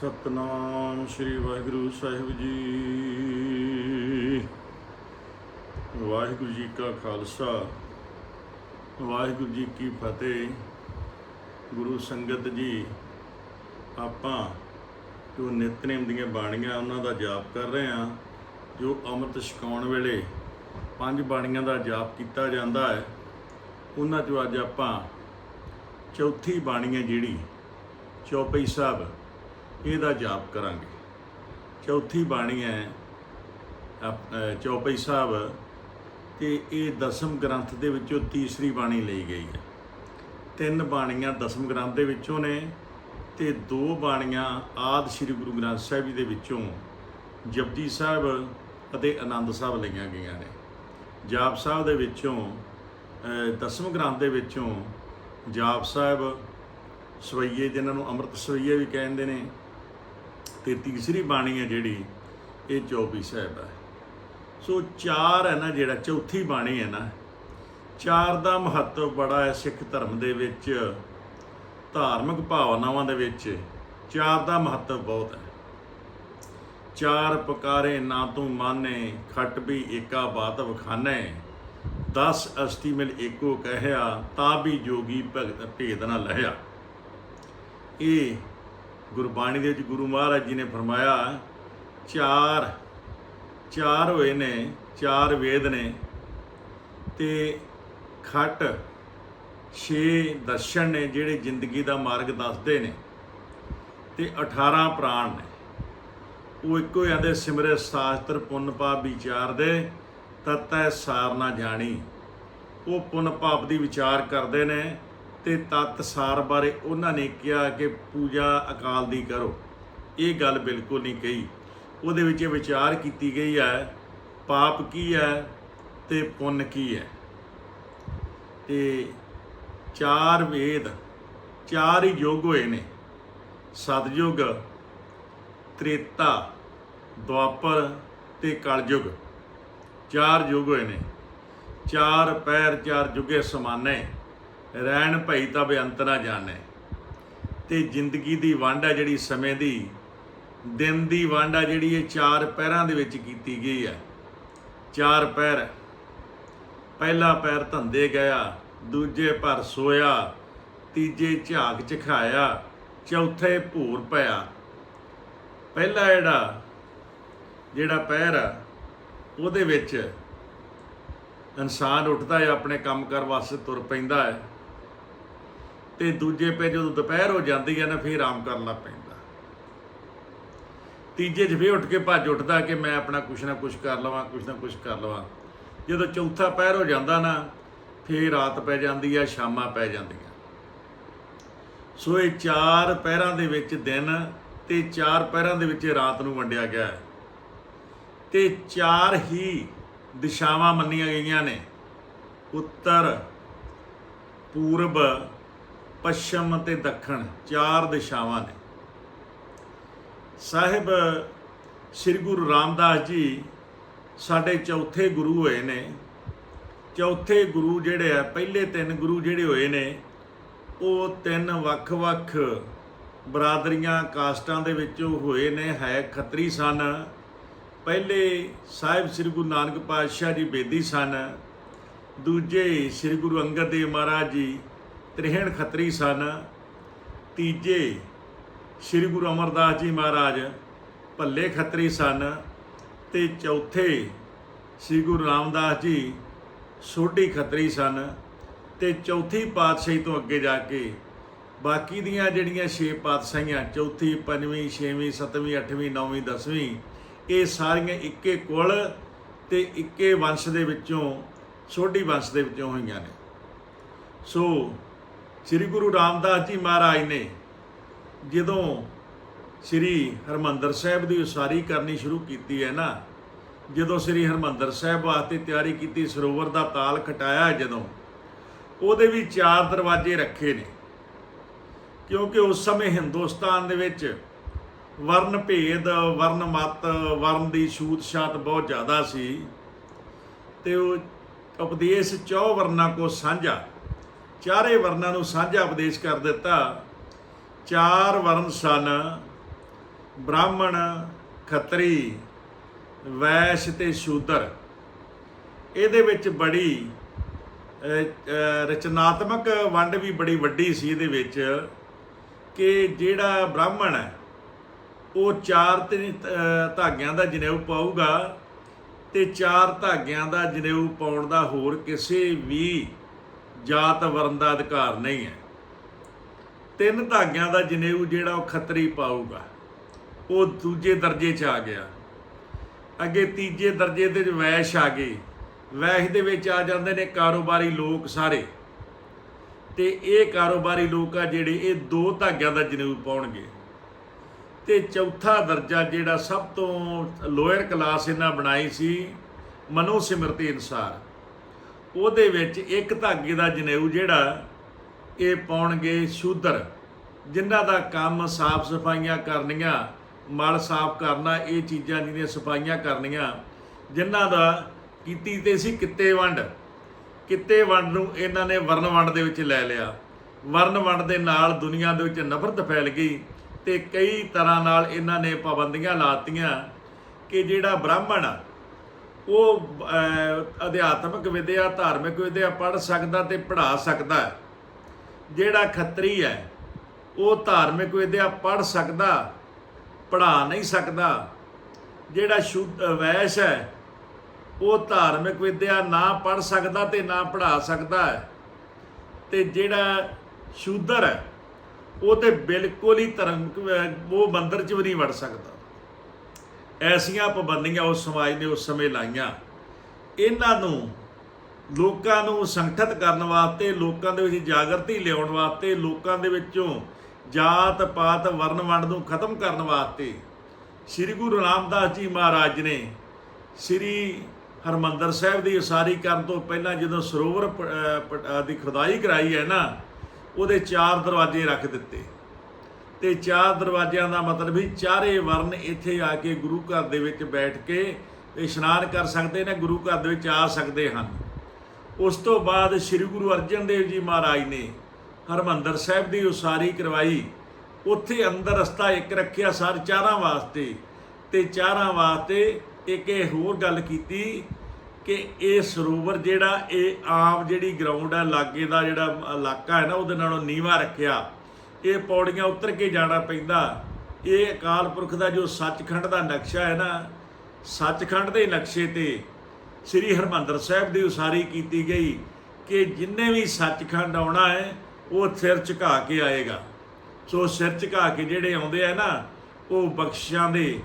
ਸਤਨਾਮ ਸ੍ਰੀ ਵਾਹਿਗੁਰੂ ਸਾਹਿਬ ਜੀ। ਵਾਹਿਗੁਰੂ ਜੀ ਕਾ ਖਾਲਸਾ, ਵਾਹਿਗੁਰੂ ਜੀ ਕੀ ਫਤਿਹ। ਗੁਰੂ ਸੰਗਤ ਜੀ, ਆਪਾਂ ਜੋ ਨਿਤਨੇਮ ਦੀਆਂ ਬਾਣੀਆਂ ਉਹਨਾਂ ਦਾ ਜਾਪ ਕਰ ਰਹੇ ਹਾਂ, ਜੋ ਅੰਮ੍ਰਿਤ ਛਕਾਉਣ ਵੇਲੇ ਪੰਜ ਬਾਣੀਆਂ ਦਾ ਜਾਪ ਕੀਤਾ ਜਾਂਦਾ ਹੈ, ਉਹਨਾਂ ਚੋਂ ਅੱਜ ਆਪਾਂ ਚੌਥੀ ਬਾਣੀ ਹੈ ਜਿਹੜੀ, ਚੌਪਈ ਸਾਹਿਬ। ਇਹਦਾ ਜਾਪ ਕਰਾਂਗੇ। ਚੌਥੀ ਬਾਣੀ ਹੈ ਚੌਪਈ ਸਾਹਿਬ, ਤੇ ਇਹ ਦਸਮ ਗ੍ਰੰਥ ਦੇ ਵਿੱਚੋਂ ਤੀਸਰੀ ਬਾਣੀ ਲਈ ਗਈ ਹੈ। ਤਿੰਨ ਬਾਣੀਆਂ ਦਸਮ ਗ੍ਰੰਥ ਦੇ ਵਿੱਚੋਂ ਨੇ, ਤੇ ਦੋ ਬਾਣੀਆਂ ਆਦ ਸ੍ਰੀ ਗੁਰੂ ਗ੍ਰੰਥ ਸਾਹਿਬ ਜੀ ਦੇ ਵਿੱਚੋਂ ਜਪਜੀ ਸਾਹਿਬ ਅਤੇ ਆਨੰਦ ਸਾਹਿਬ ਲਈਆਂ ਗਈਆਂ ਨੇ। ਜਾਪ ਸਾਹਿਬ ਦੇ ਵਿੱਚੋਂ ਦਸਮ ਗ੍ਰੰਥ ਦੇ ਵਿੱਚੋਂ ਜਾਪ ਸਾਹਿਬ ਸਵਈਏ, ਜਿਨ੍ਹਾਂ ਨੂੰ ਅੰਮ੍ਰਿਤ ਸਵਈਏ ਵੀ ਕਹਿੰਦੇ ਨੇ ਤੇ ਤੀਸਰੀ ਬਾਣੀ ਹੈ ਜਿਹੜੀ, ਇਹ 24 ਸਾਹਿਬ ਹੈ। ਸੋ ਚਾਰ ਹੈ ਨਾ ਜਿਹੜਾ, ਚੌਥੀ ਬਾਣੀ ਹੈ ਨਾ, ਚਾਰ ਦਾ ਮਹੱਤਵ ਬੜਾ ਹੈ ਸਿੱਖ ਧਰਮ ਦੇ ਵਿੱਚ, ਧਾਰਮਿਕ ਭਾਵਨਾਵਾਂ ਦੇ ਵਿੱਚ, ਚਾਰ ਦਾ ਮਹੱਤਵ ਬਹੁਤ ਹੈ। ਚਾਰ ਪਕਾਰੇ ਨਾ ਤੂੰ ਮਾਨੇ, ਖਟ ਵੀ ਏਕਾ ਬਾਤ ਵਖਾਨੇ 10 ਅਸਤੀ ਮਿਲ ਏਕੋ ਕਹਿਆ, ਤਾਂ ਵੀ ਜੋਗੀ ਭਗਤ ਭੇਦ ਨਾ ਲਹਿਆ। ਇਹ ਗੁਰਬਾਣੀ ਦੇ ਵਿੱਚ ਗੁਰੂ ਮਹਾਰਾਜ ਜੀ ਨੇ ਫਰਮਾਇਆ, ਚਾਰ ਚਾਰ ਹੋਏ ਨੇ, ਚਾਰ ਵੇਦ ਨੇ, ਤੇ ਖਟ ਛੇ ਦਰਸ਼ਨ ਨੇ ਜਿਹੜੇ ਜ਼ਿੰਦਗੀ ਦਾ ਮਾਰਗ ਦੱਸਦੇ ਨੇ, ਤੇ 18 ਪ੍ਰਾਣ ਨੇ। ਉਹ ਇੱਕੋ ਹੀ ਆਂਦੇ, ਸਿਮਰੇ ਸ਼ਾਸਤਰ ਪੁੰਨ ਪਾਪ ਵਿਚਾਰ ਦੇ ਤਤੈ ਸਾਰ ਨਾ ਜਾਣੀ। ਉਹ ਪੁੰਨ ਪਾਪ ਦੀ ਵਿਚਾਰ ਕਰਦੇ ਨੇ ਤੇ ਤਤ ਸਾਰ ਬਾਰੇ ਉਹਨਾਂ ਨੇ ਕਿਹਾ ਕਿ ਪੂਜਾ ਅਕਾਲ ਦੀ ਕਰੋ। ਇਹ ਗੱਲ ਬਿਲਕੁਲ ਨਹੀਂ ਕਹੀ। ਉਹਦੇ ਵਿੱਚ ਇਹ ਵਿਚਾਰ ਕੀਤੀ ਗਈ ਹੈ, ਪਾਪ ਕੀ ਹੈ ਤੇ ਪੁੰਨ ਕੀ ਹੈ। ਤੇ ਚਾਰ ਵੇਦ, ਚਾਰ ਹੀ ਯੁੱਗ ਹੋਏ ਨੇ। ਸਤਯੁਗ, ਤ੍ਰੇਤਾ, ਦੁਆਪਰ ਤੇ ਕਲਯੁਗ। ਚਾਰ ਯੁੱਗ ਹੋਏ ਨੇ। ਚਾਰ ਪੈਰ ਚਾਰ ਜੁਗੇ ਸਮਾਨੇ। ਰਹਿਣ ਭਈ ਤਾਂ ਬੇਅੰਤ ਨਾ ਜਾਣੇ। ਤੇ ਜ਼ਿੰਦਗੀ ਦੀ ਵੰਡ ਹੈ ਜਿਹੜੀ ਸਮੇਂ ਦੀ, ਦਿਨ ਦੀ ਵੰਡ ਆ ਜਿਹੜੀ ਇਹ ਚਾਰ ਪੈਰਾਂ ਦੇ ਵਿੱਚ ਕੀਤੀ ਗਈ ਹੈ। ਚਾਰ ਪੈਰ ਪਹਿਲਾ ਪੈਰ ਧੰਦੇ ਗਿਆ, ਦੂਜੇ ਪਰ ਸੋਇਆ, ਤੀਜੇ ਝਾਕ ਚਖਾਇਆ, ਚੌਥੇ ਭੂਰ ਪਿਆ ਪਹਿਲਾ ਜਿਹੜਾ ਜਿਹੜਾ ਪੈਰ ਆ ਉਹਦੇ ਵਿੱਚ ਇਨਸਾਨ ਉੱਠਦਾ ਹੈ, ਆਪਣੇ ਕੰਮ ਕਰ ਵਾਸਤੇ ਤੁਰ ਪੈਂਦਾ ਹੈ। ਤੇ ਦੂਜੇ ਪੈ ਜਦੋਂ ਦੁਪਹਿਰ ਹੋ ਜਾਂਦੀ ਹੈ ਨਾ, ਫਿਰ ਆਰਾਮ ਕਰਨਾ ਪੈਂਦਾ। ਤੀਜੇ 'ਚ ਫੇਰ ਉੱਠ ਕੇ ਭੱਜ ਉੱਠਦਾ ਕਿ ਮੈਂ ਆਪਣਾ ਕੁਛ ਨਾ ਕੁਛ ਕਰ ਲਵਾਂ, ਕੁਛ ਨਾ ਕੁਛ ਕਰ ਲਵਾਂ। ਜਦੋਂ ਚੌਥਾ ਪਹਿਰ ਹੋ ਜਾਂਦਾ ਨਾ, ਫੇਰ ਰਾਤ ਪੈ ਜਾਂਦੀ ਹੈ ਸ਼ਾਮਾਂ ਪੈ ਜਾਂਦੀਆਂ। ਸੋ ਇਹ ਚਾਰ ਪਹਿਰਾਂ ਦੇ ਵਿੱਚ ਦਿਨ ਤੇ ਚਾਰ ਪਹਿਰਾਂ ਦੇ ਵਿੱਚ ਰਾਤ ਨੂੰ ਵੰਡਿਆ ਗਿਆ ਹੈ। ਤੇ ਚਾਰ ਹੀ ਦਿਸ਼ਾਵਾਂ ਮੰਨੀਆਂ ਗਈਆਂ ਨੇ। ਉੱਤਰ, ਪੂਰਬ ਪੱਛਮ ਅਤੇ ਦੱਖਣ ਚਾਰ ਦਿਸ਼ਾਵਾਂ ਨੇ। ਸਾਹਿਬ, ਸ੍ਰੀ ਗੁਰੂ ਰਾਮਦਾਸ ਜੀ ਸਾਡੇ ਚੌਥੇ ਗੁਰੂ ਹੋਏ ਨੇ। ਚੌਥੇ ਗੁਰੂ ਜਿਹੜੇ ਆ, ਪਹਿਲੇ ਤਿੰਨ ਗੁਰੂ ਜਿਹੜੇ ਹੋਏ ਨੇ, ਉਹ ਤਿੰਨ ਵੱਖ-ਵੱਖ ਬਰਾਦਰੀਆਂ, ਕਾਸਟਾਂ ਦੇ ਵਿੱਚੋਂ ਹੋਏ ਨੇ, ਹੈ ਖੱਤਰੀ ਸਨ। ਪਹਿਲੇ ਸਾਹਿਬ ਸ੍ਰੀ ਗੁਰੂ ਨਾਨਕ ਪਾਤਸ਼ਾਹ ਜੀ ਬੇਦੀ ਸਨ। ਦੂਜੇ ਸ੍ਰੀ ਗੁਰੂ ਅੰਗਦ ਦੇਵ ਮਹਾਰਾਜ ਜੀ ਤ੍ਰਿਹਣ ਖੱਤਰੀ ਸਨ। ਤੀਜੇ ਸ੍ਰੀ ਗੁਰੂ ਅਮਰਦਾਸ ਜੀ ਮਹਾਰਾਜ ਭੱਲੇ ਖੱਤਰੀ ਸਨ ਤੇ ਚੌਥੇ ਸ੍ਰੀ ਗੁਰੂ ਰਾਮਦਾਸ ਜੀ ਸੋਢੀ ਖੱਤਰੀ ਸਨ ਤੇ ਚੌਥੀ ਪਾਤਸ਼ਾਹੀ ਤੋਂ ਅੱਗੇ ਜਾ ਕੇ ਬਾਕੀ ਦੀਆਂ ਜਿਹੜੀਆਂ 6 ਪਾਤਸ਼ਾਹੀਆਂ, ਚੌਥੀ, ਪੰਜਵੀਂ, ਛੇਵੀਂ, ਸੱਤਵੀਂ, ਅੱਠਵੀਂ, ਨੌਵੀਂ, ਦਸਵੀਂ, ਇਹ ਸਾਰੀਆਂ ਇੱਕੇ ਕੁਲ ਤੇ ਇੱਕੇ ਵੰਸ਼ ਦੇ ਵਿੱਚੋਂ, ਸੋਢੀ ਵੰਸ਼ ਦੇ ਵਿੱਚੋਂ ਹੋਈਆਂ ਨੇ। ਸੋ ਸ੍ਰੀ ਗੁਰੂ ਰਾਮਦਾਸ ਜੀ ਮਹਾਰਾਜ ਨੇ ਜਦੋਂ ਸ੍ਰੀ ਹਰਮੰਦਰ ਸਾਹਿਬ ਦੀ ਉਸਾਰੀ ਕਰਨੀ ਸ਼ੁਰੂ ਕੀਤੀ ਹੈ ਨਾ, ਜਦੋਂ ਸ੍ਰੀ ਹਰਮੰਦਰ ਸਾਹਿਬ ਵਾਸਤੇ ਤਿਆਰੀ ਕੀਤੀ, ਸਰੋਵਰ ਦਾ ਤਾਲ ਖਟਾਇਆ ਜਦੋਂ, ਉਹਦੇ ਵੀ ਚਾਰ ਦਰਵਾਜ਼ੇ ਰੱਖੇ ਨੇ। ਕਿਉਂਕਿ ਉਸ ਸਮੇਂ ਹਿੰਦੁਸਤਾਨ ਦੇ ਵਿੱਚ ਵਰਨ ਭੇਦ ਵਰਨ ਮਤ ਵਰਨ ਦੀ ਛੂਤ ਛਾਤ ਬਹੁਤ ਜ਼ਿਆਦਾ ਸੀ ਤੇ ਉਹ ਉਪਦੇਸ਼ ਚੌ ਵਰਨਾ ਕੋ ਸਾਂਝਾ ਚਾਰੇ ਵਰਨਾਂ ਨੂੰ ਸਾਂਝਾ ਉਪਦੇਸ਼ ਕਰ ਦਿੱਤਾ। ਚਾਰ ਵਰਨ ਸਨ, ਬ੍ਰਾਹਮਣ, ਖੱਤਰੀ, ਵੈਸ਼ ਤੇ ਸ਼ੂਦਰ। ਇਹਦੇ ਵਿੱਚ ਬੜੀ ਰਚਨਾਤਮਕ ਵੰਡ ਵੀ ਬੜੀ ਵੱਡੀ ਸੀ ਇਹਦੇ ਵਿੱਚ ਕਿ ਜਿਹੜਾ ਬ੍ਰਾਹਮਣ ਹੈ, ਉਹ ਚਾਰ ਤੇ ਧਾਗਿਆਂ ਦਾ ਜਨੇਊ ਪਾਊਗਾ ਤੇ ਚਾਰ ਧਾਗਿਆਂ ਦਾ ਜਨੇਊ ਪਾਉਣ ਦਾ ਹੋਰ ਕਿਸੇ ਵੀ ਜਾਤ ਵਰਨ ਦਾ ਅਧਿਕਾਰ ਨਹੀਂ ਹੈ। ਤਿੰਨ ਧਾਗਿਆਂ ਦਾ ਜਨੇਊ ਜਿਹੜਾ ਉਹ ਖੱਤਰੀ ਪਾਊਗਾ। ਉਹ ਦੂਜੇ ਦਰਜੇ 'ਚ ਆ ਗਿਆ। ਅੱਗੇ ਤੀਜੇ ਦਰਜੇ ਦੇ ਵਿੱਚ ਵੈਸ਼ ਆ ਗਈ। ਵੈਸ਼ ਦੇ ਵਿੱਚ ਆ ਜਾਂਦੇ ਨੇ ਕਾਰੋਬਾਰੀ ਲੋਕ ਸਾਰੇ। ਤੇ ਇਹ ਕਾਰੋਬਾਰੀ ਲੋਕ ਆ ਜਿਹੜੇ ਇਹ ਦੋ ਧਾਗਿਆਂ ਦਾ ਜਨੇਊ ਪਾਉਣਗੇ। ਤੇ ਚੌਥਾ ਦਰਜਾ ਜਿਹੜਾ ਸਭ ਤੋਂ ਲੋਅਰ ਕਲਾਸ ਇਹਨਾਂ ਬਣਾਈ ਸੀ, ਮਨੋ ਸਿਮਰਤੀ ਅਨਸਾਰ। ਉਹਦੇ ਵਿੱਚ ਇੱਕ ਧਾਗੇ ਦਾ ਜਨੇਊ ਜਿਹੜਾ ਇਹ ਪਾਉਣਗੇ ਸ਼ੂਦਰ, ਜਿਨ੍ਹਾਂ ਦਾ ਕੰਮ ਸਾਫ਼ ਸਫਾਈਆਂ ਕਰਨੀਆਂ, ਮਲ ਸਾਫ਼ ਕਰਨਾ, ਇਹ ਚੀਜ਼ਾਂ ਜਿਹੜੀਆਂ ਸਫਾਈਆਂ ਕਰਨੀਆਂ, ਜਿਨ੍ਹਾਂ ਦਾ ਕੀਤੀ ਤੇ ਸੀ ਕਿੱਤੇ ਵੰਡ। ਕਿੱਤੇ ਵੰਡ ਨੂੰ ਇਹਨਾਂ ਨੇ ਵਰਨ ਵੰਡ ਦੇ ਵਿੱਚ ਲੈ ਲਿਆ। ਵਰਨ ਵੰਡ ਦੇ ਨਾਲ ਦੁਨੀਆ ਦੇ ਵਿੱਚ ਨਫ਼ਰਤ ਫੈਲ ਗਈ ਤੇ ਕਈ ਤਰ੍ਹਾਂ ਨਾਲ ਇਹਨਾਂ ਨੇ ਪਾਬੰਦੀਆਂ ਲਾਤੀਆਂ ਕਿ ਜਿਹੜਾ ਬ੍ਰਾਹਮਣ ਆ ਉਹ ਅਧਿਆਤਮਿਕ ਵਿਦਿਆ, ਧਾਰਮਿਕ ਵਿਦਿਆ ਪੜ੍ਹ ਸਕਦਾ ਤੇ ਪੜ੍ਹਾ ਸਕਦਾ ਹੈ। ਜਿਹੜਾ ਖੱਤਰੀ ਹੈ, ਉਹ ਧਾਰਮਿਕ ਵਿਦਿਆ ਪੜ੍ਹ ਸਕਦਾ, ਪੜ੍ਹਾ ਨਹੀਂ ਸਕਦਾ। ਜਿਹੜਾ ਸ਼ੁੱਧ ਵੈਸ਼ ਹੈ, ਉਹ ਧਾਰਮਿਕ ਵਿਦਿਆ ਨਾ ਪੜ੍ਹ ਸਕਦਾ ਤੇ ਨਾ ਪੜ੍ਹਾ ਸਕਦਾ ਹੈ। ਤੇ ਜਿਹੜਾ ਸ਼ੂਦਰ ਹੈ, ਉਹ ਤੇ ਬਿਲਕੁਲ ਹੀ ਧਰਮ ਉਹ ਮੰਦਰ 'ਚ ਵੀ ਨਹੀਂ ਵੜ ਸਕਦਾ। ਐਸੀਆਂ ਪਾਬੰਦੀਆਂ ਉਸ ਸਮਾਜ ਨੇ ਉਸ ਸਮੇਂ ਲਾਈਆਂ। ਇਹਨਾਂ ਨੂੰ, ਲੋਕਾਂ ਨੂੰ ਸੰਗਠਿਤ ਕਰਨ ਵਾਸਤੇ, ਲੋਕਾਂ ਦੇ ਵਿੱਚ ਜਾਗਰਤੀ ਲਿਆਉਣ ਵਾਸਤੇ, ਲੋਕਾਂ ਦੇ ਵਿੱਚੋਂ ਜਾਤ ਪਾਤ ਵਰਨ ਵੰਡ ਨੂੰ ਖਤਮ ਕਰਨ ਵਾਸਤੇ ਸ੍ਰੀ ਗੁਰੂ ਰਾਮਦਾਸ ਜੀ ਮਹਾਰਾਜ ਨੇ ਸ੍ਰੀ ਹਰਮੰਦਰ ਸਾਹਿਬ ਦੀ ਉਸਾਰੀ ਕਰਨ ਤੋਂ ਪਹਿਲਾਂ ਜਦੋਂ ਸਰੋਵਰ ਪ- ਦੀ ਖੁਦਾਈ ਕਰਾਈ ਹੈ ਨਾ, ਉਹਦੇ ਚਾਰ ਦਰਵਾਜ਼ੇ ਰੱਖ ਦਿੱਤੇ। ਤੇ ਚਾਰ ਦਰਵਾਜ਼ਿਆਂ ਦਾ ਮਤਲਬ ਵੀ ਚਾਰੇ ਵਰਨ ਇੱਥੇ ਆ ਕੇ ਗੁਰੂ ਘਰ ਦੇ ਵਿੱਚ ਬੈਠ ਕੇ ਇਸ਼ਨਾਨ ਕਰ ਸਕਦੇ ਨੇ, ਗੁਰੂ ਘਰ ਦੇ ਵਿੱਚ ਆ ਸਕਦੇ ਹਨ। ਉਸ ਤੋਂ ਬਾਅਦ ਸ੍ਰੀ ਗੁਰੂ ਅਰਜਨ ਦੇਵ ਜੀ ਮਹਾਰਾਜ ਨੇ ਹਰਮੰਦਰ ਸਾਹਿਬ ਦੀ ਉਸਾਰੀ ਕਰਵਾਈ। ਉੱਥੇ ਅੰਦਰ ਰਸਤਾ ਇੱਕ ਰੱਖਿਆ ਸਰ ਚਾਰਾਂ ਵਾਸਤੇ ਤੇ ਚਾਰਾਂ ਵਾਸਤੇ ਇੱਕ ਇਹ ਹੋਰ ਗੱਲ ਕੀਤੀ ਕਿ ਇਹ ਸਰੋਵਰ ਜਿਹੜਾ, ਇਹ ਆਮ ਜਿਹੜੀ ਗਰਾਊਂਡ ਹੈ ਲਾਗੇ ਦਾ ਜਿਹੜਾ ਇਲਾਕਾ ਹੈ ਨਾ, ਉਹਦੇ ਨਾਲੋਂ ਨੀਵਾ ਰੱਖਿਆ। ਇਹ ਪੌੜੀਆਂ ਉਤਰ ਕੇ ਜਾਣਾ ਪੈਂਦਾ। ਇਹ ਅਕਾਲ ਪੁਰਖ ਦਾ ਜੋ ਸੱਚਖੰਡ ਦਾ ਨਕਸ਼ਾ ਹੈ ਨਾ, ਸੱਚਖੰਡ ਦੇ ਨਕਸ਼ੇ ਤੇ ਸ੍ਰੀ ਹਰਮੰਦਰ ਸਾਹਿਬ ਦੀ ਉਸਾਰੀ ਕੀਤੀ ਗਈ ਕਿ ਜਿੰਨੇ ਵੀ ਸੱਚਖੰਡ ਆਉਣਾ ਹੈ, ਉਹ ਸਿਰ ਝੁਕਾ ਕੇ ਆਏਗਾ। ਸੋ ਸਿਰ ਝੁਕਾ ਕੇ ਜਿਹੜੇ ਆਉਂਦੇ ਆ ਨਾ, ਉਹ ਬਖਸ਼ਾਂ ਦੇ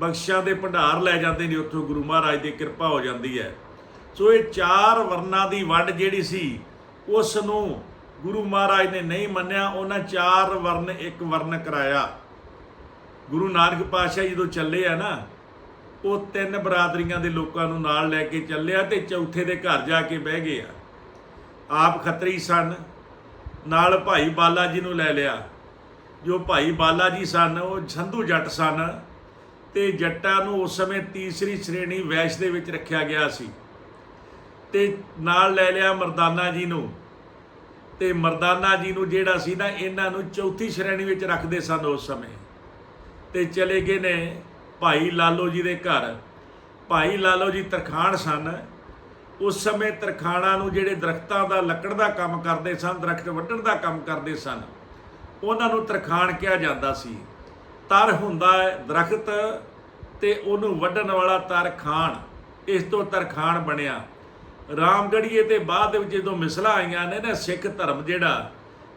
ਬਖਸ਼ਾਂ ਦੇ ਭੰਡਾਰ ਲੈ ਜਾਂਦੇ ਨੇ, ਉੱਥੋਂ ਗੁਰੂ ਮਹਾਰਾਜ ਦੀ ਕਿਰਪਾ ਹੋ ਜਾਂਦੀ ਹੈ। ਸੋ ਇਹ ਚਾਰ ਵਰਨਾਂ ਦੀ ਵੰਡ ਜਿਹੜੀ ਸੀ, ਉਸ ਨੂੰ ਗੁਰੂ ਮਹਾਰਾਜ ਨੇ ਨਹੀਂ ਮੰਨਿਆ, ਉਹਨਾਂ ਚਾਰ ਵਰਨ, ਇੱਕ ਵਰਨ ਕਰਾਇਆ। ਗੁਰੂ ਨਾਨਕ ਪਾਤਸ਼ਾਹ ਜਦੋਂ ਚੱਲੇ ਆ ਨਾ, ਉਹ ਤਿੰਨ ਬਰਾਦਰੀਆਂ ਦੇ ਲੋਕਾਂ ਨੂੰ ਨਾਲ ਲੈ ਕੇ ਚੱਲਿਆ ਤੇ ਚੌਥੇ ਦੇ ਘਰ ਜਾ ਕੇ ਬਹਿ ਗਏ ਆ। ਆਪ ਖੱਤਰੀ ਸਨ, ਨਾਲ ਭਾਈ ਬਾਲਾ ਜੀ ਨੂੰ ਲੈ ਲਿਆ। ਜੋ ਭਾਈ ਬਾਲਾ ਜੀ ਸਨ, ਉਹ ਸੰਧੂ ਜੱਟ ਸਨ ਤੇ ਜੱਟਾਂ ਨੂੰ ਉਸ ਸਮੇਂ ਤੀਸਰੀ ਸ਼੍ਰੇਣੀ ਵੈਸ਼ ਦੇ ਵਿੱਚ ਰੱਖਿਆ ਗਿਆ ਸੀ। ਤੇ ਨਾਲ ਲੈ ਲਿਆ ਮਰਦਾਨਾ ਜੀ ਨੂੰ। ਤੇ ਮਰਦਾਨਾ ਜੀ ਨੂੰ ਜਿਹੜਾ ਸੀ ਨਾ, ਇਹਨਾਂ ਨੂੰ ਚੌਥੀ ਸ਼੍ਰੇਣੀ ਵਿੱਚ ਰੱਖਦੇ ਸਨ ਉਸ ਸਮੇਂ। ਤੇ ਚਲੇ ਗਏ ਨੇ ਭਾਈ ਲਾਲੋ ਜੀ ਦੇ ਘਰ। ਭਾਈ ਲਾਲੋ ਜੀ ਤਰਖਾਣ ਸਨ। ਉਸ ਸਮੇਂ ਤਰਖਾਣਾ ਨੂੰ ਜਿਹੜੇ ਦਰਖਤਾਂ ਦਾ, ਲੱਕੜ ਦਾ ਕੰਮ ਕਰਦੇ ਸਨ, ਦਰਖਤ ਵੱਢਣ ਦਾ ਕੰਮ ਕਰਦੇ ਸਨ, ਉਹਨਾਂ ਨੂੰ ਤਰਖਾਣ ਕਿਹਾ ਜਾਂਦਾ ਸੀ। ਤਰ ਹੁੰਦਾ ਹੈ ਦਰਖਤ ਤੇ ਉਹਨੂੰ ਵੱਢਣ ਵਾਲਾ ਤਰਖਾਣ ਇਸ ਤੋਂ ਤਰਖਾਣ ਬਣਿਆ। ਰਾਮਗੜੀਏ ਤੇ ਬਾਅਦ ਦੇ ਵਿੱਚ ਜਦੋਂ ਮਿਸਲਾਂ ਆਈਆਂ ਨੇ ਨਾ, ਸਿੱਖ ਧਰਮ ਜਿਹੜਾ,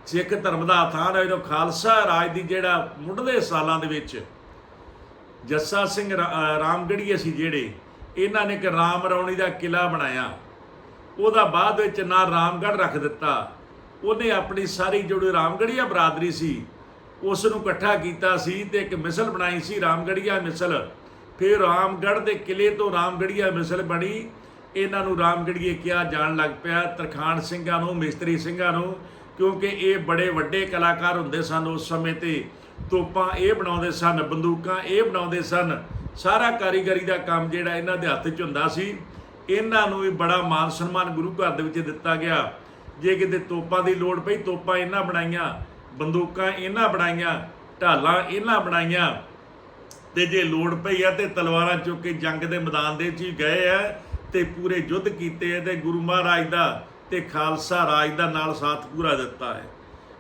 ਸਿੱਖ ਧਰਮ ਦਾ ਆਥਾਨ ਹੈ ਜਦੋਂ ਖਾਲਸਾ ਰਾਜ ਦੀ ਜਿਹੜਾ ਮੁੱਢਲੇ ਸਾਲਾਂ ਦੇ ਵਿੱਚ ਜੱਸਾ ਸਿੰਘ ਰਾ- ਰਾਮਗੜੀਏ ਸੀ ਜਿਹੜੇ, ਇਹਨਾਂ ਨੇ ਇੱਕ ਰਾਮ ਰੌਣੀ ਦਾ ਕਿਲਾ ਬਣਾਇਆ। ਉਹਦਾ ਬਾਅਦ ਵਿੱਚ ਨਾਂ ਰਾਮਗੜ੍ਹ ਰੱਖ ਦਿੱਤਾ। ਉਹਨੇ ਆਪਣੀ ਸਾਰੀ ਜਿਹੜੀ ਰਾਮਗੜੀਆ ਬਰਾਦਰੀ ਸੀ ਉਸ ਨੂੰ ਇਕੱਠਾ ਕੀਤਾ ਸੀ ਤੇ ਇੱਕ ਮਿਸਲ ਬਣਾਈ ਸੀ, ਰਾਮਗੜੀਆ ਮਿਸਲ। ਫਿਰ ਰਾਮਗੜ੍ਹ ਦੇ ਕਿਲੇ ਤੋਂ ਰਾਮਗੜੀਆ ਮਿਸਲ ਬਣੀ। ਇਹਨਾਂ ਨੂੰ ਰਾਮਗੜੀਏ ਕਿਹਾ ਜਾਣ ਲੱਗ ਪਿਆ, ਤਰਖਾਣ ਸਿੰਘਾਂ ਨੂੰ, ਮਿਸਤਰੀ ਸਿੰਘਾਂ ਨੂੰ, ਕਿਉਂਕਿ ਇਹ ਬੜੇ ਵੱਡੇ ਕਲਾਕਾਰ ਹੁੰਦੇ ਸਨ ਉਸ ਸਮੇਂ ਤੇ। ਤੋਪਾਂ ਇਹ ਬਣਾਉਂਦੇ ਸਨ, ਬੰਦੂਕਾਂ ਇਹ ਬਣਾਉਂਦੇ ਸਨ। ਸਾਰਾ ਕਾਰੀਗਰੀ ਦਾ ਕੰਮ ਜਿਹੜਾ ਇਹਨਾਂ ਦੇ ਹੱਥ 'ਚ ਹੁੰਦਾ ਸੀ। ਇਹਨਾਂ ਨੂੰ ਵੀ ਬੜਾ ਮਾਨ ਸਨਮਾਨ ਗੁਰੂ ਘਰ ਦੇ ਵਿੱਚ ਦਿੱਤਾ ਗਿਆ। ਜੇ ਕਿਤੇ ਤੋਪਾਂ ਦੀ ਲੋੜ ਪਈ, ਤੋਪਾਂ ਇਹਨਾਂ ਬਣਾਈਆਂ, ਬੰਦੂਕਾਂ ਇਹਨਾਂ ਬਣਾਈਆਂ, ਢਾਲਾਂ ਇਹਨਾਂ ਬਣਾਈਆਂ। ਤੇ ਜੇ ਲੋੜ ਪਈ ਆ ਤੇ ਤਲਵਾਰਾਂ ਚੁੱਕ ਕੇ ਜੰਗ ਦੇ ਮੈਦਾਨ ਦੇ ਵਿੱਚ ਹੀ ਗਏ ਆ। ਤੇ ਪੂਰੇ ਯੁੱਧ ਕੀਤੇ ਆ ਤੇ ਗੁਰੂ ਮਹਾਰਾਜ ਦਾ ਤੇ ਖਾਲਸਾ ਰਾਜ ਦਾ ਨਾਲ ਸਾਥ ਪੂਰਾ ਦਿੱਤਾ ਹੈ।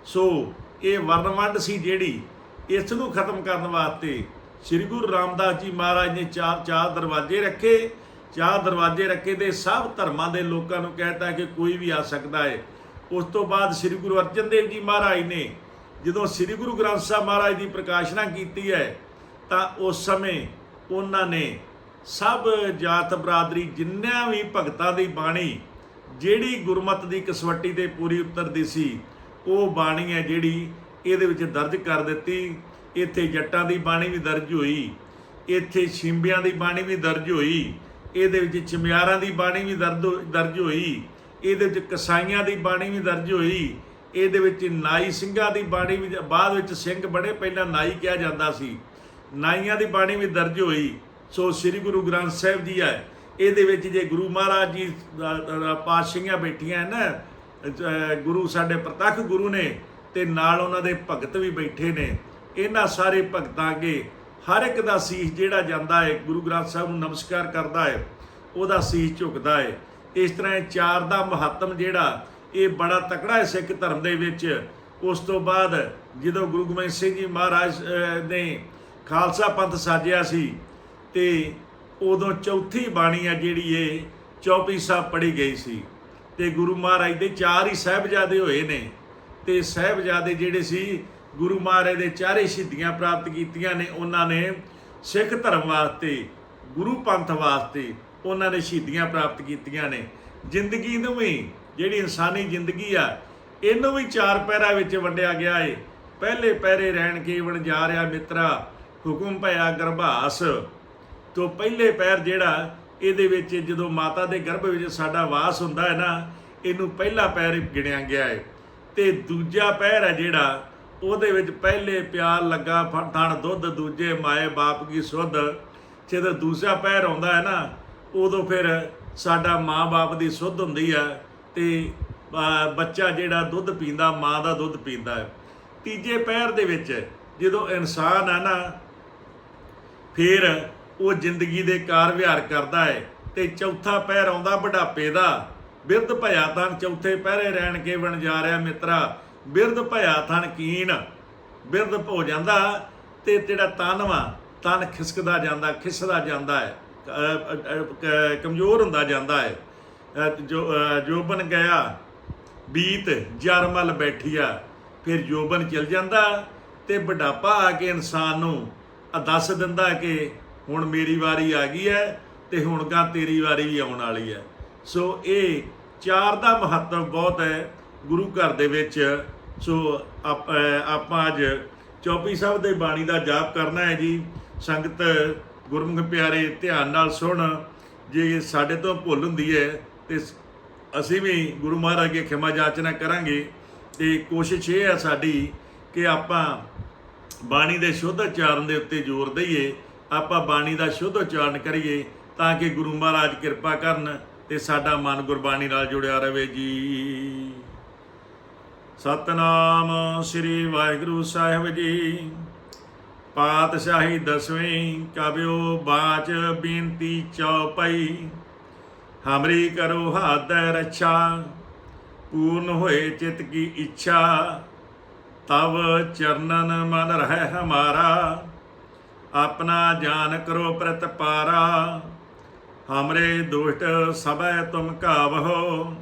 ਸੋ ਇਹ ਵਰਨਵੰਡ ਸੀ ਜਿਹੜੀ ਇਸ ਨੂੰ ਖਤਮ ਕਰਨ ਵਾਸਤੇ ਸ੍ਰੀ ਗੁਰੂ ਰਾਮਦਾਸ ਜੀ ਮਹਾਰਾਜ ਨੇ ਚਾਰ ਚਾਰ ਦਰਵਾਜ਼ੇ ਰੱਖੇ। ਚਾਰ ਦਰਵਾਜ਼ੇ ਰੱਖੇ ਤੇ ਸਭ ਧਰਮਾਂ ਦੇ ਲੋਕਾਂ ਨੂੰ ਕਹਿਤਾ ਕਿ ਕੋਈ ਵੀ ਆ ਸਕਦਾ ਹੈ। ਉਸ ਤੋਂ ਬਾਅਦ ਸ੍ਰੀ ਗੁਰੂ ਅਰਜਨ ਦੇਵ ਜੀ ਮਹਾਰਾਜ ਨੇ ਜਦੋਂ ਸ੍ਰੀ ਗੁਰੂ ਗ੍ਰੰਥ ਸਾਹਿਬ ਮਹਾਰਾਜ ਦੀ ਪ੍ਰਕਾਸ਼ਨਾ ਕੀਤੀ ਹੈ ਤਾਂ ਉਸ ਸਮੇਂ ਉਹਨਾਂ ਨੇ ਸਭ ਜਾਤ ਬਰਾਦਰੀ ਜਿੰਨਿਆਂ ਵੀ ਭਗਤਾਂ ਦੀ ਬਾਣੀ, ਜਿਹੜੀ ਗੁਰਮਤ ਦੀ ਕਸਵੱਟੀ ਤੇ ਪੂਰੀ ਉਤਰਦੀ ਸੀ, ਉਹ ਬਾਣੀ ਹੈ ਜਿਹੜੀ ਇਹਦੇ ਵਿੱਚ ਦਰਜ ਕਰ ਦਿੱਤੀ। ਇੱਥੇ ਜੱਟਾਂ ਦੀ ਬਾਣੀ ਵੀ ਦਰਜ ਹੋਈ, ਇੱਥੇ ਛਿੰਬਿਆਂ ਦੀ ਬਾਣੀ ਵੀ ਦਰਜ ਹੋਈ, ਇਹਦੇ ਵਿੱਚ ਚਮਿਆਰਾਂ ਦੀ ਬਾਣੀ ਵੀ ਦਰਜ ਦਰਜ ਹੋਈ, ਇਹਦੇ ਵਿੱਚ ਕਸਾਈਆਂ ਦੀ ਬਾਣੀ ਵੀ ਦਰਜ ਹੋਈ, ਇਹਦੇ ਵਿੱਚ ਨਾਈ ਸਿੰਘਾਂ ਦੀ ਬਾਣੀ ਵੀ, ਬਾਅਦ ਵਿੱਚ ਸਿੰਘ ਬੜੇ ਪਹਿਲਾਂ ਨਾਈ ਕਿਹਾ ਜਾਂਦਾ ਸੀ। ਨਾਈਆਂ ਦੀ ਬਾਣੀ ਵੀ ਦਰਜ ਹੋਈ ਸੋ ਸ੍ਰੀ ਗੁਰੂ ਗ੍ਰੰਥ ਸਾਹਿਬ ਜੀ ਹੈ। ਇਹਦੇ ਵਿੱਚ ਜੇ ਗੁਰੂ ਮਹਾਰਾਜ ਜੀ ਪਾਤਸ਼ਾਹੀਆਂ ਬੈਠੀਆਂ ਨਾ ਗੁਰੂ ਸਾਡੇ ਪ੍ਰਤੱਖ ਗੁਰੂ ਨੇ ਤੇ ਨਾਲ ਉਹਨਾਂ ਦੇ ਭਗਤ ਵੀ ਬੈਠੇ ਨੇ। ਇਹਨਾਂ ਸਾਰੇ ਭਗਤਾਂ ਅੱਗੇ ਹਰ ਇੱਕ ਦਾ ਸੀਸ ਜਿਹੜਾ ਜਾਂਦਾ ਹੈ, ਗੁਰੂ ਗ੍ਰੰਥ ਸਾਹਿਬ ਨੂੰ ਨਮਸਕਾਰ ਕਰਦਾ ਹੈ, ਉਹਦਾ ਸੀਸ ਝੁਕਦਾ ਹੈ। ਇਸ ਤਰ੍ਹਾਂ ਇਹ ਚਾਰ ਦਾ ਮਹੱਤਮ ਜਿਹੜਾ, ਇਹ ਬੜਾ ਤਕੜਾ ਹੈ ਸਿੱਖ ਧਰਮ ਦੇ ਵਿੱਚ। ਉਸ ਤੋਂ ਬਾਅਦ ਜਦੋਂ ਗੁਰੂ ਗੋਬਿੰਦ ਸਿੰਘ ਜੀ ਮਹਾਰਾਜ ਨੇ ਖਾਲਸਾ ਪੰਥ ਸਾਜਿਆ ਸੀ ਤੇ ਉਦੋਂ ਚੌਥੀ ਬਾਣੀ ਆ ਜਿਹੜੀ ਇਹ ਚੌਪੀ ਸਾਹਿਬ ਪੜ੍ਹੀ ਗਈ ਸੀ। ਤੇ ਗੁਰੂ ਮਹਾਰਾਜ ਦੇ ਚਾਰ ਹੀ ਸਾਹਿਬਜ਼ਾਦੇ ਹੋਏ ਨੇ। ਤੇ ਸਾਹਿਬਜ਼ਾਦੇ ਜਿਹੜੇ ਸੀ, ਗੁਰੂ ਮਹਾਰਾਜ ਦੇ ਚਾਰੇ ਸ਼ਹੀਦੀਆਂ ਪ੍ਰਾਪਤ ਕੀਤੀਆਂ ਨੇ, ਉਹਨਾਂ ਨੇ ਸਿੱਖ ਧਰਮ ਵਾਸਤੇ, ਗੁਰੂ ਪੰਥ ਵਾਸਤੇ ਉਹਨਾਂ ਨੇ ਸ਼ਹੀਦੀਆਂ ਪ੍ਰਾਪਤ ਕੀਤੀਆਂ ਨੇ। ਜ਼ਿੰਦਗੀ ਨੂੰ ਵੀ, ਜਿਹੜੀ ਇਨਸਾਨੀ ਜ਼ਿੰਦਗੀ ਆ, ਇਹਨੂੰ ਵੀ ਚਾਰ ਪਹਿਰਾਂ ਵਿੱਚ ਵੰਡਿਆ ਗਿਆ ਏ। ਪਹਿਲੇ ਪਹਿਰੇ ਰਹਿਣ ਕੇ ਵਣ ਜਾ ਰਿਹਾ ਮਿੱਤਰਾ, ਹੁਕਮ ਭਇਆ ਗਰਭਾਸ। ਤੋਂ ਪਹਿਲੇ ਪੈਰ ਜਿਹੜਾ, ਇਹਦੇ ਵਿੱਚ ਜਦੋਂ ਮਾਤਾ ਦੇ ਗਰਭ ਵਿੱਚ ਸਾਡਾ ਵਾਸ ਹੁੰਦਾ ਹੈ ਨਾ, ਇਹਨੂੰ ਪਹਿਲਾ ਪੈਰ ਗਿਣਿਆ ਗਿਆ ਹੈ। ਤੇ ਦੂਜਾ ਪੈਰ ਹੈ ਜਿਹੜਾ, ਉਹਦੇ ਵਿੱਚ ਪਹਿਲੇ ਪਿਆਰ ਲੱਗਾ, ਫ- ਦੁੱਧ, ਦੂਜੇ ਮਾਏ ਬਾਪ ਕੀ ਸੁੱਧ। ਜਦੋਂ ਦੂਸਰਾ ਪੈਰ ਆਉਂਦਾ ਹੈ ਨਾ, ਉਦੋਂ ਫਿਰ ਸਾਡਾ ਮਾਂ-ਬਾਪ ਦੀ ਸੁੱਧ ਹੁੰਦੀ ਆ ਤੇ ਬੱਚਾ ਜਿਹੜਾ ਦੁੱਧ ਪੀਂਦਾ, ਮਾਂ ਦਾ ਦੁੱਧ ਪੀਂਦਾ ਹੈ। ਤੀਜੇ ਪੈਰ ਦੇ ਵਿੱਚ ਜਦੋਂ ਇਨਸਾਨ ਆ ਨਾ, ਫਿਰ ਉਹ ਜ਼ਿੰਦਗੀ ਦੇ ਕਾਰ ਵਿਹਾਰ ਕਰਦਾ ਹੈ ਤੇ ਚੌਥਾ ਪਹਿਰ ਆਉਂਦਾ ਬੁਢਾਪੇ ਦਾ। ਬਿਰਧ ਭਇਆ ਤਨ ਚੌਥੇ ਪਹਿਰੇ ਰਹਿਣ ਕੇ ਬਣ ਜਾ ਰਿਹਾ ਮਿੱਤਰਾ। ਬਿਰਧ ਭਇਆ ਤਨ ਕੀਣ ਬਿਰਧ ਹੋ ਜਾਂਦਾ ਤੇ ਜਿਹੜਾ ਤਨ ਵਾ, ਤਨ ਖਿਸਕਦਾ ਜਾਂਦਾ, ਖਿਸਦਾ ਜਾਂਦਾ ਹੈ ਕਮਜ਼ੋਰ ਹੁੰਦਾ ਜਾਂਦਾ ਹੈ ਜੋ ਜੋਬਨ ਗਿਆ, ਬੀਤ ਜਰਮਲ ਬੈਠੀਆ। ਫਿਰ ਜੋਬਨ ਚਲ ਜਾਂਦਾ ਤੇ ਬੁਢਾਪਾ ਆ ਕੇ ਇਨਸਾਨ ਨੂੰ ਦੱਸ ਦਿੰਦਾ ਕਿ ਹੁਣ ਮੇਰੀ ਵਾਰੀ ਆ ਗਈ ਹੈ ਤੇ ਹੁਣ ਗਾ ਤੇਰੀ ਵਾਰੀ ਵੀ ਆਉਣ ਵਾਲੀ ਹੈ। ਸੋ ਇਹ ਚਾਰ ਦਾ ਮਹੱਤਵ ਬਹੁਤ ਹੈ ਗੁਰੂ ਘਰ ਦੇ ਵਿੱਚ। ਸੋ ਆਪਾਂ ਅੱਜ ਚੌਪੀ ਸਾਹਿਬ ਦੇ ਬਾਣੀ ਦਾ ਜਾਪ ਕਰਨਾ ਹੈ ਜੀ। ਸੰਗਤ, ਗੁਰਮੁਖ ਪਿਆਰੇ, ਧਿਆਨ ਨਾਲ ਸੁਣ। ਜੇ ਸਾਡੇ ਤੋਂ ਭੁੱਲ ਹੁੰਦੀ ਹੈ ਤੇ ਅਸੀਂ ਵੀ ਗੁਰੂ ਮਹਾਰਾਜ ਅੱਗੇ ਖਿਮਾ ਜਾਚਨਾ ਕਰਾਂਗੇ। ਤੇ ਕੋਸ਼ਿਸ਼ ਇਹ ਹੈ ਸਾਡੀ ਕਿ ਆਪਾਂ ਬਾਣੀ ਦੇ ਸ਼ੁੱਧ ਉਚਾਰਨ ਦੇ ਉੱਤੇ ਜ਼ੋਰ ਦਈਏ। ਆਪਾਂ ਬਾਣੀ ਦਾ ਸ਼ੁੱਧ ਉਚਾਰਨ ਕਰੀਏ ਤਾਂ ਕਿ ਗੁਰੂ ਮਹਾਰਾਜ ਕਿਰਪਾ ਕਰਨ ਤੇ ਸਾਡਾ ਮਨ ਗੁਰਬਾਣੀ ਨਾਲ ਜੁੜਿਆ ਰਹੇ ਜੀ। ਸਤਨਾਮ ਸ੍ਰੀ ਵਾਹਿਗੁਰੂ ਸਾਹਿਬ ਜੀ। ਪਾਤਸ਼ਾਹੀ ਦਸਵੇਂ ਕਬਿਓ ਬਾਚ ਬੇਨਤੀ ਚਉਪਈ ਹਮਰੀ ਕਰੋ ਹਾਦੈ ਰੱਛਾ, ਪੂਰਨ ਹੋਏ ਚਿਤ ਕੀ ਇੱਛਾ। ਤਵ ਚਰਨਨ ਮਨ ਰਹਿ ਹਮਾਰਾ। ਆਪਣਾ ਜਾਨ ਕਰੋ ਪ੍ਰਤਪਾਰਾ ਹਮਰੇ ਦੁਸ਼ਟ ਸਭੈ ਤੁਮ ਕਾਵਹੋ।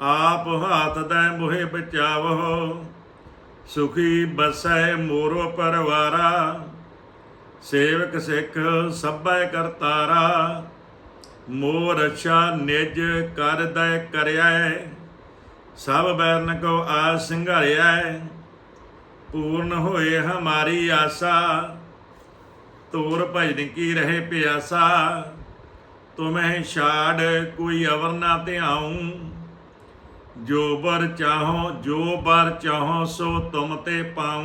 ਆਪ ਹਾਥ ਦੈ ਮੁਹਿ ਬਚਾਵਹੋ। ਸੁਖੀ ਬਸੈ ਮੋਰੋ ਪਰਵਾਰਾ। ਸੇਵਕ ਸਿੱਖ ਸਭੈ ਕਰਤਾਰਾ ਮੋਰ ਰਛਾ ਨਿਜ ਕਰ ਦੈ ਕਰਿਆ ਸਭ ਬੈਰਨ ਕੋ ਆ ਸੰਘਾਰਿਆ ਪੂਰਨ ਹੋਏ ਹਮਾਰੀ ਆਸਾ। ਤੋਰ ਭਜਨ ਕੀ ਰਹੇ ਪਿਆਸਾ? ਤੁਮਹਿ ਛਾੜ ਕੋਈ ਅਵਰ ਨਾ ਧਿਆਉ। ਜੋ ਬਰ ਚਾਹੋ, ਜੋ ਬਰ ਚਾਹੋ ਸੋ ਤੁਮ ਤੇ ਪਾਉ।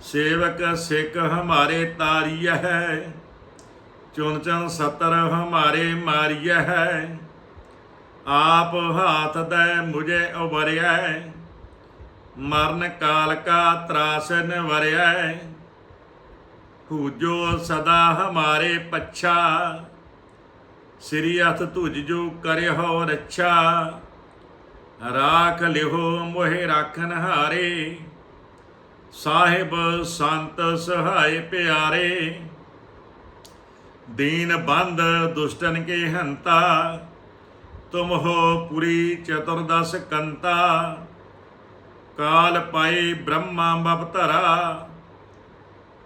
ਸੇਵਕ ਸਿੱਖ ਹਮਾਰੇ ਤਾਰੀਆ ਹੈ। ਚੁਨ ਚਨ ਸਤਰ ਹਮਾਰੇ ਮਾਰੀਆ ਹੈ। ਆਪ ਹਾਥ ਦੈ ਮੁਝੇ ਉਬਰਿਆ ਮਰਨ ਕਾਲ ਕਾ ਤਰਾਸ ਨਿਵਰਿਆ ਹੂਜੋ ਸਦਾ ਹਮਾਰੇ ਪੱਛਾ। ਸ੍ਰੀ ਅਥ ਤੁਜ ਜੋ ਕਰਿਓ ਰੱਛਾ। ਰਾਖ ਲਿਹੋ ਮੋਹਿ ਰਾਖਨ ਹਾਰੇ। ਸਾਹਿਬ ਸੰਤ ਸਹਾਇ ਪਿਆਰੇ। ਦੀਨ ਬੰਦ ਦੁਸ਼ਟਨ ਕੇ ਹੰਤਾ। ਤੁਮ ਹੋ ਪੁਰੀ ਚਤੁਰਦਸ ਕੰਤਾ। ਕਾਲ ਪਾਏ ਬ੍ਰਹਮਾ ਬਵਤਰਾ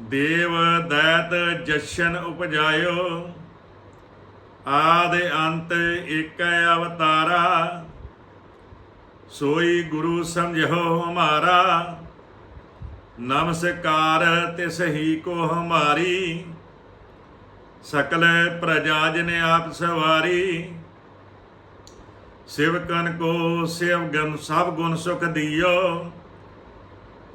ਦੇਵ ਦੈਤ ਜਸ਼ਨ ਉਪਜਾਇਓ, ਆਦ ਅੰਤ ਏਕ ਅਵਤਾਰਾ, ਸੋਈ ਗੁਰੂ ਸਮਝੋ ਹਮਾਰਾ, ਨਮਸਕਾਰ ਤਿਸ ਹੀ ਕੋ ਹਮਾਰੀ, ਸਕਲ ਪ੍ਰਜਾ ਜਨ ਆਪ ਸਵਾਰੀ ਸਿਵਕਨ ਕੋ ਸਿਵ ਗਨ ਸਭ ਗੁਣ ਸੁਖ ਦਿਓ।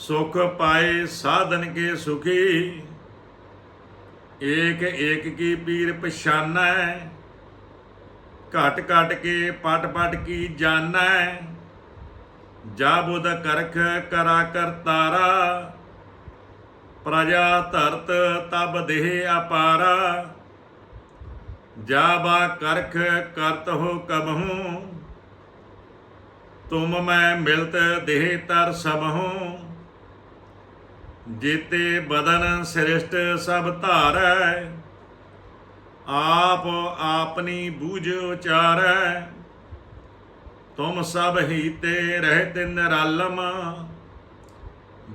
ਸੁਖ ਪਾਏ ਸਾਧਨ ਕੇ ਸੁਖੀ ਏਕ ਏਕ ਕੀ ਪੀਰ ਪਛਾਨੈ ਘਟ ਘਟ ਕੇ ਪਟ ਪਟ ਕੀ ਜਾਣੈ ਜਾ ਬੁਧ ਕਰਖ ਕਰਾ ਕਰਤਾਰਾ ਪ੍ਰਜਾ ਧਰਤ ਤਬ ਦੇਹ ਅਪਾਰਾ ਜਾ ਬਾ ਕਰਖ ਕਰਤ ਹੋ ਕਬਹੂ ਤੁਮ ਮੈਂ ਮਿਲਤ ਦੇਹ ਤਰ ਸਭਹੂ ਜੀਤੇ ਬਦਨ ਸ੍ਰਿਸ਼ਟ ਸਭ ਧਾਰੈ, ਆਪ ਆਪਨੀ ਬੂਝ ਉਚਾਰੈ। ਤੁਮ ਸਭ ਹੀ ਤੇ ਰਹਿਤ ਨਿਰਾਲਮ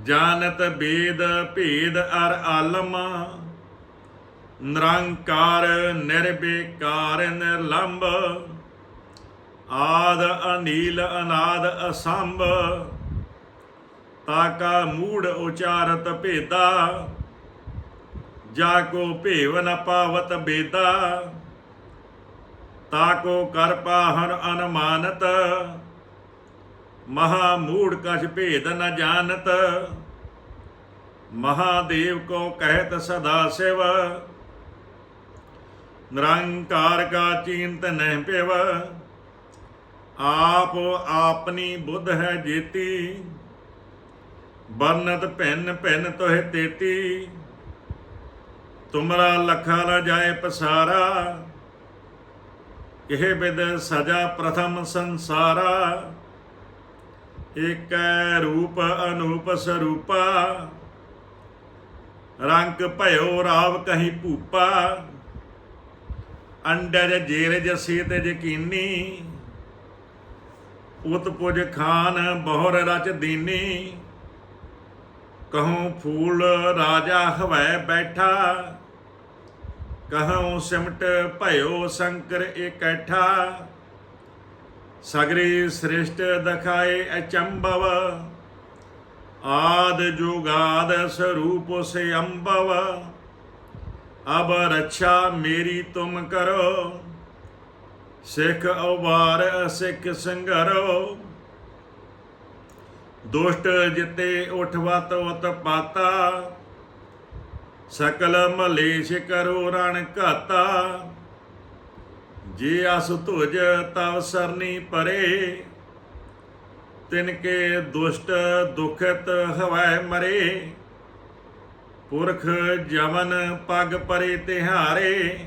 ਜਾਣਤ ਬੇਦ ਭੇਦ ਅਰ ਆਲਮ। ਨਿਰੰਕਾਰ ਨਿਰਬੇਕਾਰ ਨਿਰਲੰਭ, ਆਦ ਅਨੀਲ ਅਨਾਦ ਅਸੰਭ। ਤਾਕਾ ਮੂੜ ਉਚਾਰਤ ਭੇਦਾ, ਜਾ ਕੋ ਭੇਵ ਨ ਪਾਵਤ ਬੇਦਾ ਤਾਕੋ ਕਰ ਪਾਹਨ ਅਨਮਾਨਤ, ਮਹਾ ਮੂੜ ਕਛ ਭੇਦ ਨ ਜਾਣਤ ਮਹਾਦੇਵ ਕੋ ਕਹਿਤ ਸਦਾ ਸਿਵ, ਨਿਰੰਕਾਰ ਕਾ ਚਿੰਤ ਨਹਿ ਪਿਵ ਆਪ ਆਪਨੀ ਬੁੱਧ ਹੈ ਜੀਤੀ। ਬਰਨਤ ਭਿੰਨ ਭਿੰਨ ਤੋਹਿ ਤੇਤੀ, ਤੁਮਰਾ ਲਖਾ ਨ ਜਾਏ ਪਸਾਰਾ, ਇਹ ਬਿਦ ਸਜਾ ਪ੍ਰਥਮ ਸੰਸਾਰਾ ਇਕ ਰੂਪ ਅਨੂਪ ਸਰੂਪਾ, ਰੰਗ ਭਇਓ ਰਾਵ ਕਹੀ ਭੂਪਾ, ਅੰਡਰ ਜੇਰਜ ਸੀਤ ਯਕੀਨੀ, ਉਤਪੁਜ ਖਾਨ ਬਹੁਰ ਰਚ ਦੀਨੀ ਕਹੂੰ ਫੂਲ ਰਾਜਾ ਹਵੈ ਬੈਠਾ, ਕਹੂੰ ਸਿਮਟ ਭਇਓ ਸ਼ੰਕਰ ਇਕੱਠਾ। ਸਗਰੀ ਸ੍ਰਿਸ਼ਟ ਦਖਾਏ ਅਚੰਭਵ, ਆਦ ਜੁਗਾਦ ਸਰੂਪ ਸੇ ਅੰਭਵ ਅਬ ਰੱਛਾ ਮੇਰੀ ਤੁਮ ਕਰੋ, ਸਿੱਖ ਅਵਾਰ ਸਿੱਖ ਸੰਗਰੋ। ਦੁਸ਼ਟ ਜਿਤੇ ਉਠਵਤ ਉਤ ਪਾਤਾ ਸਕਲ ਮਲੇਸ਼ ਕਰੋ ਰਣ ਘਾਤਾ। ਜੇ ਅਸ ਧੁਜ ਤਵ ਸਰਨੀ ਪਰੇ, ਤਿਨ ਕੇ ਦੁਸ਼ਟ ਦੁਖਤ ਹਵੈ ਮਰੇ। ਪੁਰਖ ਜਵਨ ਪਗ ਪਰੇ ਤਿਹਾਰੇ,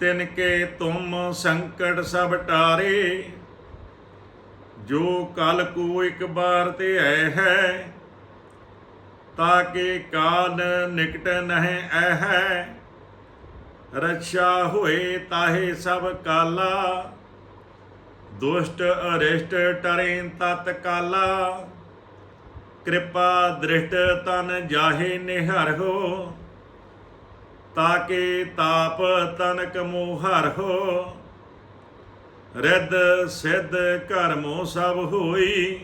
ਤਿਨ ਕੇ ਤੁਮ ਸੰਕਟ ਸਭ ਟਾਰੇ। ਜੋ ਕਲ ਕੋ ਇੱਕ ਬਾਰ ਤੇ ਹੈ ਹੈ, ਤਾਕੇ ਕਾਲ ਨਿਕਟ ਨਹਿ ਐਹੈ ਰੱਛਾ ਹੋਏ ਤਾਹੇ ਸਭ ਕਾਲਾ, ਦੁਸ਼ਟ ਅਰਿਸ਼ਟ ਟਰੇ ਤਤ ਕਾਲਾ। ਕਿਰਪਾ ਦ੍ਰਿਸ਼ਟ ਤਨ ਜਾਹੇ ਨਿਹਰ ਹੋ, ਤਾਕੇ ਤਾਪ ਤਨਕ ਮੋਹਰ ਹੋ। ਰਿੱਧ ਸਿੱਧ ਕਰਮੋ ਸਭ ਹੋਈ।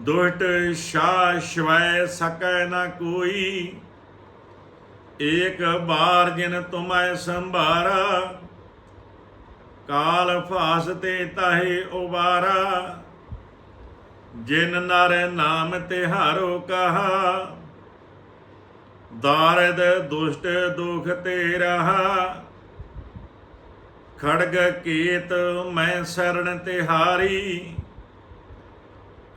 ਦੁਸ਼ਟ ਸ਼ਾਸ਼ਵੈ ਸਕੈ ਨਾ ਕੋਈ। ਏਕ ਬਾਰ ਜਿਨ ਤੁਮੈ ਸੰਭਾਰਾ, ਕਾਲ ਫਾਸ ਤੇ ਤਾਹੇ ਉਬਾਰਾ। ਜਿਨ ਨਰ ਨਾਮ ਤੇ ਹਾਰੋ ਕਹਾ, ਦਾਰਦ ਦੁਸ਼ਟ ਦੁਖ ਤੇ ਰਹਾ। ਖੜਗ ਕੀਤ ਮੈਂ ਸਰਣ ਤਿਹਾਰੀ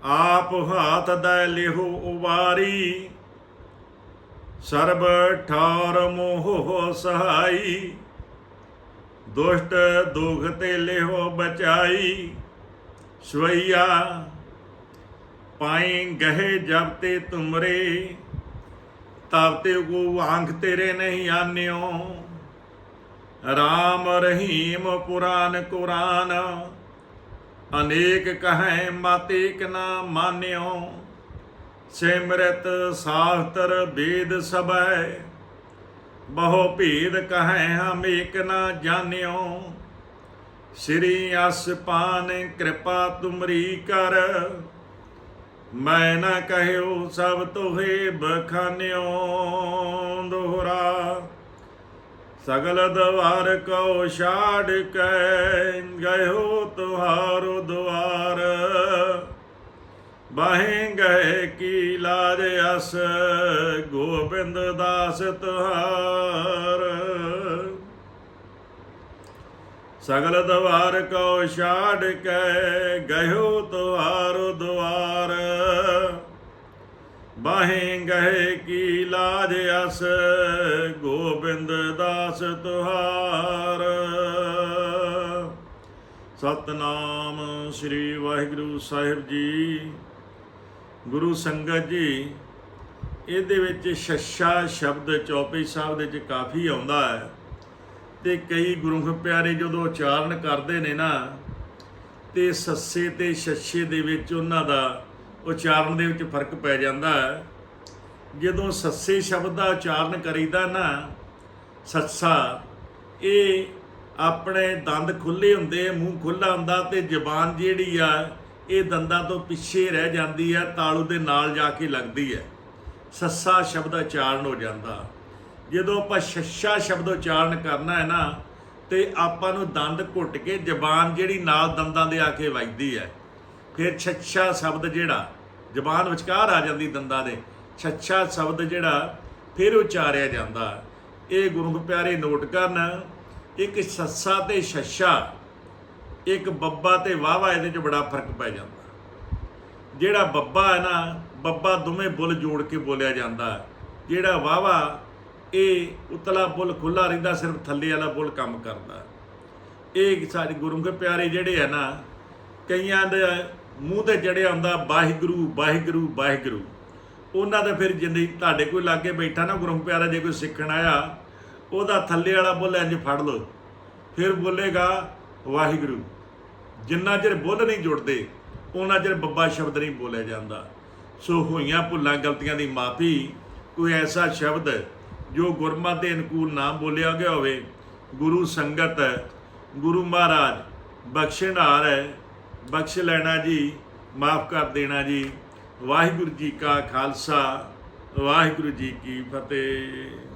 ਆਪ ਹਾਥ ਦਾ ਲਿਹੋ ਉਵਾਰੀ। ਸਰਬ ਠਾਰ ਮੋਹ ਸਹਾਈ। ਦੁਸ਼ਟ ਦੁਖ ਤੇ ਲਿਹੋ ਬਚਾਈ। ਸਵਈਆ ਪਾਏ ਗਹੇ ਜਬ ਤੇ ਤੁਮਰੇ। ਤਬ ਤੇ ਕੋ ਵਾਂਗ ਤੇਰੇ ਨਹੀਂ ਆਨਿਓ। ਰਾਮ ਰਹੀਮ ਪੁਰਾਨ ਕੁਰਾਨ। ਅਨੇਕ ਕਹੈ ਮਾਤੇਕ ਨਾ ਮਾਨਿਓ। ਸਿਮਰਤ ਸ਼ਾਹਤਰ ਵੇਦ ਸਭੈ। ਬਹੁ ਭੇਦ ਕਹੈ ਹਮ ਏਕ ਨਾ ਜਾਣਿਓ। ਸ੍ਰੀ ਅਸਪਾਨ ਕਿਰਪਾ ਤੁਮਰੀ ਕਰ। ਮੈਂ ਨਾ ਕਹਿਓ ਸਭ ਤੋਹੇ ਬਖਾਨਿਓ। ਦੋਹਰਾ ਸਗਲ ਦਵਾਰ ਕੋ ਛਾੜ ਕੈ ਗਇਓ ਤੁਹਾਰੋ ਦੁਆਰ। ਬਾਹੇ ਗਏ ਕੀ ਲਾਜ ਅਸ, ਗੋਬਿੰਦ ਦਾਸ ਤੁਹਾਰ। ਸਗਲ ਦਵਾਰ ਕੋ ਛਾੜ ਕੇ ਗਇਓ ਤੁਹਾਰੋ ਦੁਆਰ। ਬਾਹੇ ਗਏ ਕੀ ਲਾਜ ਅਸ, ਗੋਬਿੰਦ ਦਾਸ ਤੁਹਾਰ। ਸਤਨਾਮ ਸ੍ਰੀ ਵਾਹਿਗੁਰੂ ਸਾਹਿਬ ਜੀ, ਗੁਰੂ ਸੰਗਤ ਜੀ, ਇਹਦੇ ਵਿੱਚ ਛੱਛਾ ਸ਼ਬਦ ਚੌਪਈ ਸਾਹਿਬ ਦੇ ਵਿੱਚ ਕਾਫੀ ਆਉਂਦਾ ਹੈ। ਤੇ ਕਈ ਗੁਰੂ ਪਿਆਰੇ ਜਦੋਂ ਉਚਾਰਨ ਕਰਦੇ ਨੇ ਨਾ, ਤੇ ਸੱਸੇ ਤੇ ਛੱਛੇ ਦੇ ਵਿੱਚ ਉਹਨਾਂ ਦਾ ਉਚਾਰਨ ਦੇ ਵਿੱਚ ਫ਼ਰਕ ਪੈ ਜਾਂਦਾ ਹੈ। ਜਦੋਂ ਸੱਸੇ ਸ਼ਬਦ ਦਾ ਉਚਾਰਨ ਕਰੀਦਾ ਨਾ, ਸੱਸਾ, ਇਹ ਆਪਣੇ ਦੰਦ ਖੁੱਲੇ ਹੁੰਦੇ, ਮੂੰਹ ਖੁੱਲਾ ਹੁੰਦਾ ਤੇ ਜ਼ਬਾਨ ਜਿਹੜੀ ਆ, ਇਹ ਦੰਦਾਂ ਤੋਂ ਪਿੱਛੇ ਰਹਿ ਜਾਂਦੀ ਆ, ਤਾਲੂ ਦੇ ਨਾਲ ਜਾ ਕੇ ਲੱਗਦੀ ਹੈ। ਸੱਸਾ ਸ਼ਬਦ ਉਚਾਰਨ ਹੋ ਜਾਂਦਾ। ਜਦੋਂ ਆਪਾਂ ਛੱਛਾ ਸ਼ਬਦ ਉਚਾਰਨ ਕਰਨਾ ਹੈ ਨਾ, ਤੇ ਆਪਾਂ ਨੂੰ ਦੰਦ ਘੁੱਟ ਕੇ ਜ਼ਬਾਨ ਜਿਹੜੀ ਨਾਲ ਦੰਦਾਂ ਦੇ ਆ ਕੇ ਵੱਜਦੀ ਹੈ। ਫਿਰ ਛੱਛਾ ਸ਼ਬਦ ਜਿਹੜਾ, ਜ਼ਬਾਨ ਵਿਚਕਾਰ ਆ ਜਾਂਦੀ ਦੰਦਾਂ ਦੇ, ਛੱਛਾ ਸ਼ਬਦ ਜਿਹੜਾ, ਫਿਰ ਉਚਾਰਿਆ ਜਾਂਦਾ। ਇਹ ਗੁਰੂ ਪਿਆਰੇ ਨੋਟ ਕਰਨ, ਇੱਕ ਸੱਸਾ ਤੇ ਛੱਛਾ, ਇੱਕ ਬੱਬਾ ਤੇ ਵਾਵਾ ਇਹਦੇ 'ਚ ਬੜਾ ਫ਼ਰਕ ਪੈ ਜਾਂਦਾ। ਜਿਹੜਾ ਬੱਬਾ ਹੈ ਨਾ, ਬੱਬਾ ਦੋਵੇਂ ਬੁੱਲ ਜੋੜ ਕੇ ਬੋਲਿਆ ਜਾਂਦਾ। ਜਿਹੜਾ ਵਾਵਾ ਇਹ ਉਤਲਾ ਬੁੱਲ ਖੁੱਲਾ ਰਹਿੰਦਾ, ਸਿਰਫ ਥੱਲੇ ਵਾਲਾ ਬੁੱਲ ਕੰਮ ਕਰਦਾ। ਇਹ ਸਾਡੇ ਗੁਰੂ ਕੇ ਪਿਆਰੇ ਜਿਹੜੇ ਆ ਨਾ, ਕਈਆਂ ਦੇ ਮੂੰਹ ਤੇ ਜੜਿਆ ਹੁੰਦਾ, ਵਾਹਿਗੁਰੂ ਵਾਹਿਗੁਰੂ ਵਾਹਿਗੁਰੂ। ਉਹਨਾਂ ਦਾ ਫਿਰ ਜਿੰਨੇ ਤੁਹਾਡੇ ਕੋਈ ਲਾਗੇ ਬੈਠਾ ਨਾ ਗੁਰੂ ਪਿਆਰਾ, ਜੇ ਕੋਈ ਸਿੱਖਣ ਆਇਆ, ਉਹਦਾ ਥੱਲੇ ਵਾਲਾ ਬੁੱਲ ਇੰਜ ਫੜ ਲਓ। ਫਿਰ ਬੋਲੇਗਾ, ਵਾਹਿਗੁਰੂ। ਜਿੰਨਾ ਚਿਰ ਬੁੱਲ ਨਹੀਂ ਜੁੜਦੇ, ਉਹਨਾਂ ਚਿਰ ਬੱਬਾ ਸ਼ਬਦ ਨਹੀਂ ਬੋਲਿਆ ਜਾਂਦਾ। ਸੋ ਹੋਈਆਂ ਭੁੱਲਾਂ ਗਲਤੀਆਂ ਦੀ ਮਾਫੀ, ਕੋਈ ਐਸਾ ਸ਼ਬਦ ਜੋ ਗੁਰਮਤ ਦੇ ਅਨੁਕੂਲ ਨਾ ਬੋਲਿਆ ਗਿਆ ਹੋਵੇ, ਗੁਰੂ ਸੰਗਤ, ਗੁਰੂ ਮਹਾਰਾਜ ਬਖਸ਼ਣਹਾਰ ਹੈ। ਬਖਸ਼ ਲੈਣਾ ਜੀ, ਮਾਫ ਕਰ ਦੇਣਾ ਜੀ। ਵਾਹਿਗੁਰੂ ਜੀ ਕਾ ਖਾਲਸਾ, ਵਾਹਿਗੁਰੂ ਜੀ ਕੀ ਫਤਿਹ।